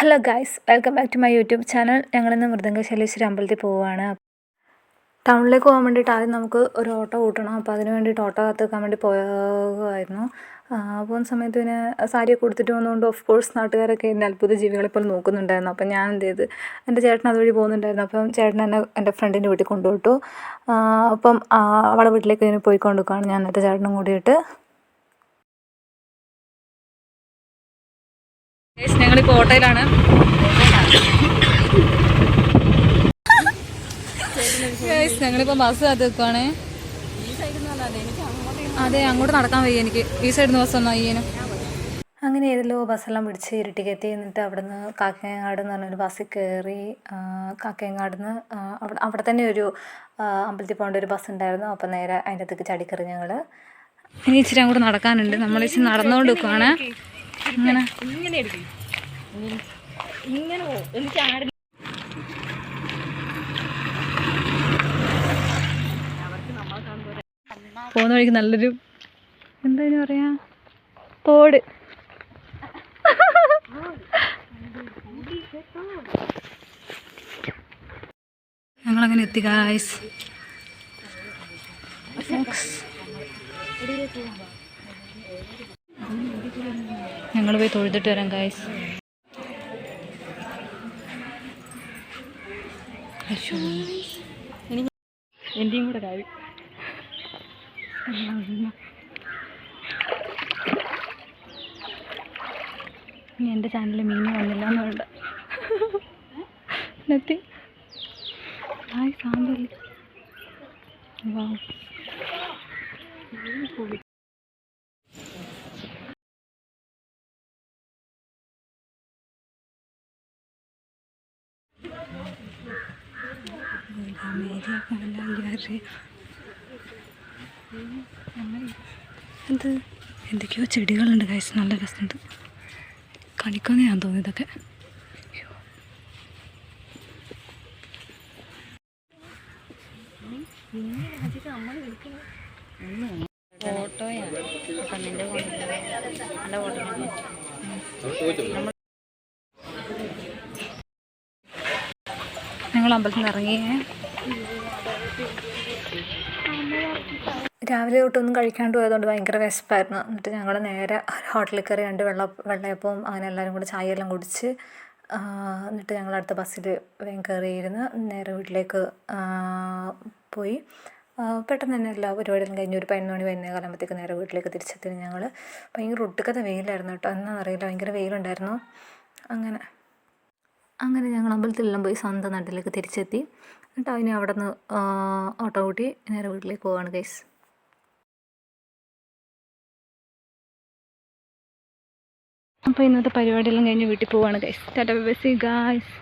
Hello guys welcome back to my YouTube channel ഞങ്ങളിന്ന് മൃദംഗശൈലേശ്വരി അമ്പലത്തിൽ പോവുകയാണ്. ടൗണിലേക്ക് പോകാൻ വേണ്ടിയിട്ട് ആദ്യം നമുക്ക് ഒരു ഓട്ടോ കൂട്ടണം. അപ്പോൾ അതിന് വേണ്ടിയിട്ട് ഓട്ടോ കാത്തിക്കാൻ വേണ്ടി പോകുമായിരുന്നു പോകുന്ന സമയത്ത് പിന്നെ സാരിയൊക്കെ കൊടുത്തിട്ട് വന്നുകൊണ്ട് ഓഫ് കോഴ്സ് നാട്ടുകാരൊക്കെ എന്റെ അത്ഭുത ജീവികളെ പോലെ നോക്കുന്നുണ്ടായിരുന്നു. അപ്പം ഞാൻ എന്ത് ചെയ്ത് എന്റെ ചേട്ടൻ അതുവഴി പോകുന്നുണ്ടായിരുന്നു. അപ്പം ചേട്ടൻ എന്നെ എന്റെ ഫ്രണ്ടിന്റെ വീട്ടിൽ കൊണ്ടുപോയിട്ടു അപ്പം അവളെ വീട്ടിലേക്ക് ഇങ്ങനെ പോയിക്കൊണ്ടിരിക്കുകയാണ്. ഞാൻ എന്റെ ചേട്ടനും കൂടിയിട്ട് ഞങ്ങളിപ്പോൾ ഓട്ടോയിലാണ് ഞങ്ങളിപ്പോൾ ബസ് കാത്ത് നിൽക്കുവാണേ. അതെ അങ്ങോട്ട് നടക്കാൻ വയ്യ എനിക്ക്. ഈ സൈഡിൽ നിന്ന് ബസ് വന്നാൽ അയ്യനും അങ്ങനെ ഏതല്ലോ ബസ്സെല്ലാം പിടിച്ച് ഇരുട്ടിക്കെത്തി എന്നിട്ട് അവിടെ നിന്ന് കാക്കയങ്ങാട് എന്ന് പറഞ്ഞൊരു ബസ്സിൽ കയറി കാക്കയങ്ങാട് നിന്ന് അവിടെ അവിടെ തന്നെ ഒരു അമ്പലത്തിൽ പോകേണ്ട ഒരു ബസ് ഉണ്ടായിരുന്നു അപ്പം നേരെ അതിന്റെ അകത്തേക്ക് ചടിക്കറി ഞങ്ങൾ ഇനി ഇച്ചിരി അങ്ങോട്ട് നടക്കാനുണ്ട്. നമ്മൾ ഇച്ചിരി നടന്നുകൊണ്ട് നിൽക്കുവാണ്. ഇങ്ങനെ ഇങ്ങനെ എനിക്ക് ആരും പോകുന്ന വഴിക്ക് നല്ലൊരു എന്താ പറയാ? തോട്. ഞങ്ങളങ്ങനെ എത്തി ഗായ്സ് ഞങ്ങൾ പോയി തൊഴുതിട്ട് വരാം ഗായ്സ് എന്റെയും കൂടെ കാര്യം. ഇനി എന്റെ ചാനലിൽ മീൻ വന്നില്ല എന്നുണ്ട് നെത്തി. ഹായ് സാമ്പിൾ വാ. എന്ത്? എന്തൊക്കെയോ ചെടികളുണ്ട് കഴിച്ച് നല്ല രസമുണ്ട്. കണിക്കൊന്ന ഞാൻ തോന്നി ഇതൊക്കെ. ഫോട്ടോയാണ്. അപ്പം ഫോട്ടോ നല്ല ഫോട്ടോ അമ്പലത്തിൽ നിന്ന് ഇറങ്ങിയേ. രാവിലെ തൊട്ടൊന്നും കഴിക്കാണ്ട് പോയതുകൊണ്ട് ഭയങ്കര വിശപ്പായിരുന്നു. എന്നിട്ട് ഞങ്ങൾ നേരെ ഹോട്ടലിൽ കയറി രണ്ട് വെള്ള വെള്ളയപ്പവും അങ്ങനെ എല്ലാവരും കൂടി ചായയെല്ലാം കുടിച്ച് ആ, എന്നിട്ട് ഞങ്ങൾ അടുത്ത ബസ്സിൽ വേഗം കയറിയിരുന്ന്. നേരെ വീട്ടിലേക്ക് പോയി. പെട്ടെന്ന് തന്നെ എല്ലാ പരിപാടികളും കഴിഞ്ഞ് ഒരു പതിനൊന്ന് മണി വൈകുന്നേരം കാലാകുമ്പോഴത്തേക്ക് നേരെ വീട്ടിലേക്ക് തിരിച്ചെത്തി ഞങ്ങൾ. ഭയങ്കര ഒട്ടുക്കത്തെ വെയിലായിരുന്നു കേട്ടോ. എന്നാണെന്നറിയില്ല ഭയങ്കര വെയിലുണ്ടായിരുന്നു. അങ്ങനെ. അങ്ങനെ ഞങ്ങൾ അമ്പലത്തിലെല്ലാം പോയി സ്വന്തം നാട്ടിലേക്ക് തിരിച്ചെത്തി. എന്നിട്ട് അതിനെ അവിടെ നിന്ന് ഓട്ടോ കൂട്ടി നേരെ വീട്ടിലേക്ക് പോവാണ് ഗൈസ് അപ്പോൾ ഇന്നത്തെ പരിപാടിയെല്ലാം കഴിഞ്ഞ് വീട്ടിൽ പോവാണ് guys tata bye see guys